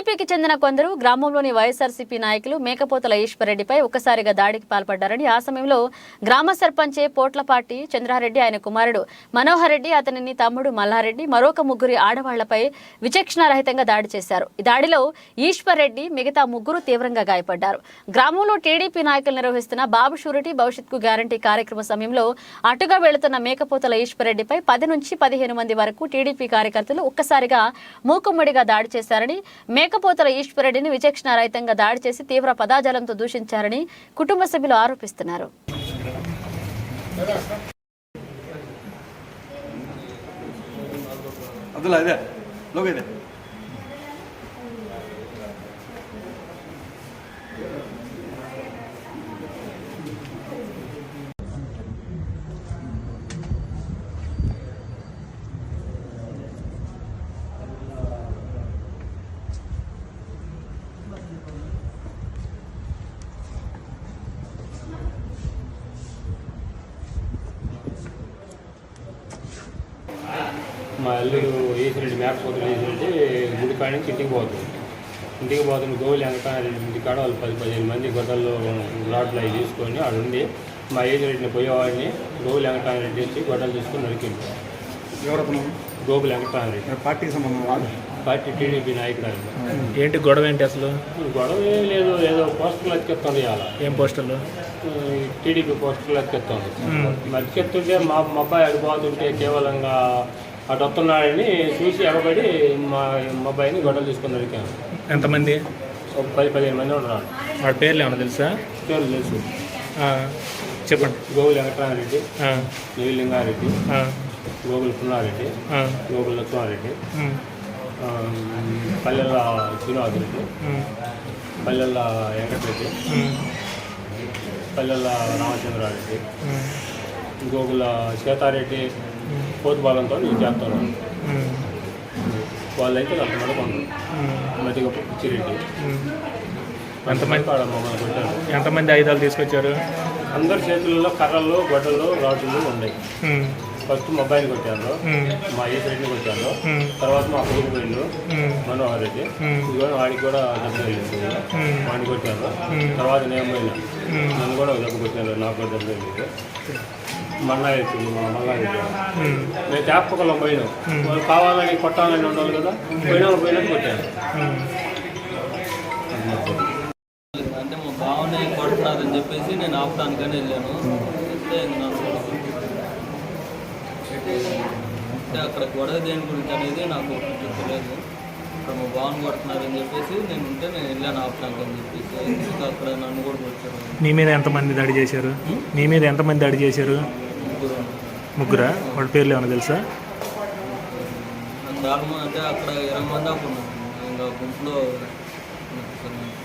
టీడీపీకి చెందిన కొందరు గ్రామంలోని వైఎస్ఆర్సీపీ నాయకులు మేకపోతల ఈశ్వరరెడ్డిపై ఒక్కసారిగా దాడికి పాల్పడ్డారని ఆ సమయంలో గ్రామ సర్పంచే పోట్లపాటి చంద్రారెడ్డి ఆయన కుమారుడు మనోహర్ రెడ్డి అతనిని తమ్ముడు మల్లారెడ్డి మరొక ముగ్గురి ఆడవాళ్ళపై విచక్షణారహితంగా దాడి చేశారు. ఈ దాడిలో ఈశ్వర్రెడ్డి మిగతా ముగ్గురు తీవ్రంగా గాయపడ్డారు. గ్రామంలో టీడీపీ నాయకులు నిర్వహిస్తున్న బాబు షూరిటీ భవిష్యత్కు గ్యారంటీ కార్యక్రమ సమయంలో అటుగా వెళుతున్న మేకపోతల ఈశ్వరరెడ్డిపై పది నుంచి పదిహేను మంది వరకు టీడీపీ కార్యకర్తలు ఒక్కసారిగా మూకుమ్మడిగా దాడి చేశారని మేక మేకపోతల ఈశ్వరుడిని విచక్షణారహితంగా దాడి చేసి తీవ్ర పదాజలంతో దూషించారని కుటుంబ సభ్యులు ఆరోపిస్తున్నారు. మా అల్లుడు ఈశ్వరుడు మేకపోతులు ఈశ్వరుడు గుడి కాడ నుంచి ఇంటికి పోతుంది. ఇంటికి పోతున్న గోవులు వెంకటారెడ్డి ఇంటి కాడ వాళ్ళు పది పదిహేను మంది గొడ్డల్లో లాట్లు అవి తీసుకొని ఆడు ఉండి మా ఈశ్వరుడిని పోయేవాడిని గోవులు వెంకటారెడ్డి వచ్చి గొడ్డలు తీసుకొని నరికింది ఎవరతను గోగులు వెంకటారెడ్డి పార్టీకి సంబంధం కాదు పార్టీ టీడీపీ నాయకుడు ఆయన. ఏంటి గొడవ ఏంటి అసలు? గొడవ ఏం లేదు ఏదో పోస్టర్లు అతికెత్తుంది ఇవాళ. ఏం పోస్టర్లు? టీడీపీ పోస్టర్లు అతికెత్తుంది. అతికెత్తుంటే మా మా అబ్బాయి అడిపోతుంటే కేవలంగా అటు వస్తున్నాడని చూసి ఎగబడి మా అబ్బాయిని గొడవలు తీసుకొని నరికాను ఎంతమంది? ఒక పది పదిహేను మంది ఉన్నారు. వాడి పేర్లు ఏమన్నా తెలుసా? పేర్లు తెలుసు. ఆ, చెప్పండి. గోగులు వెంకటరామరెడ్డి ఆ, నీలింగారెడ్డి ఆ, గోగులు పుల్లారెడ్డి ఆ, గోగులు లక్ష్మారెడ్డి ఆ, పల్లెల శ్రీనివాస్ రెడ్డి ఉమ్, పల్లెల వెంకటరెడ్డి పల్లెల రామచంద్రారెడ్డి గోగుల సీతారెడ్డి పోతుబాలంతో నేను చేస్తాను. వాళ్ళైతే నాకు ఉమ్, మధ్యగా పిచ్చిరెడ్డి. ఎంతమంది మమ్మల్ని కొట్టారు. ఎంతమంది ఆయుధాలు తీసుకొచ్చారు? అందరి చేతుల్లో కర్రలు గొడ్డలు రాడ్లు ఉన్నాయి. ఫస్ట్ మా అబ్బాయిని కొట్టారు మా ఈశ్వరెడ్డిని కొట్టారు. ఉమ్, తర్వాత మా కొడుకు పోయిండు ఉమ్, మనోహర్ రెడ్డి. ఇదిగో వాడికి కూడా దెబ్బ ఉమ్. వాడిని కొట్టారు. ఉమ్. తర్వాత నేను పోయినా. నన్ను కూడా దెబ్బ కొట్టారు నాకు కూడా దెబ్బ తగిలింది. మల్లారెడ్డి మా మల్లారెడ్డి ఉమ్, నేను తేపకలో పోయినా. వాళ్ళు కావాలని కొట్టాలని ఉండాలి కదా? పోయినా పోయినట్టు కొట్టాను. అంటే మా బావని కొడుతున్నారని చెప్పేసి నేను ఆపడానికని వెళ్ళాను. అంటే అక్కడ గొడవ దేని గురించి అనేది నాకు తెలియదు అక్కడ మా బావని కొడుతున్నారని చెప్పేసి నేను ఉంటే నేను వెళ్ళాను ఆపడానికి అని చెప్పేసి అక్కడ నన్ను కూడా కొట్టారు? నీ మీద ఎంతమంది దాడి చేశారు? నీ మీద ఎంతమంది దాడి చేశారు? ముగ్గురు? ముగ్గురా వాళ్ళ పేర్లు ఏమన్నా తెలుసా? నాకు అంటే అక్కడ ఇరవై మంది దాకా ఉన్నాం ఇంకా గుంపులో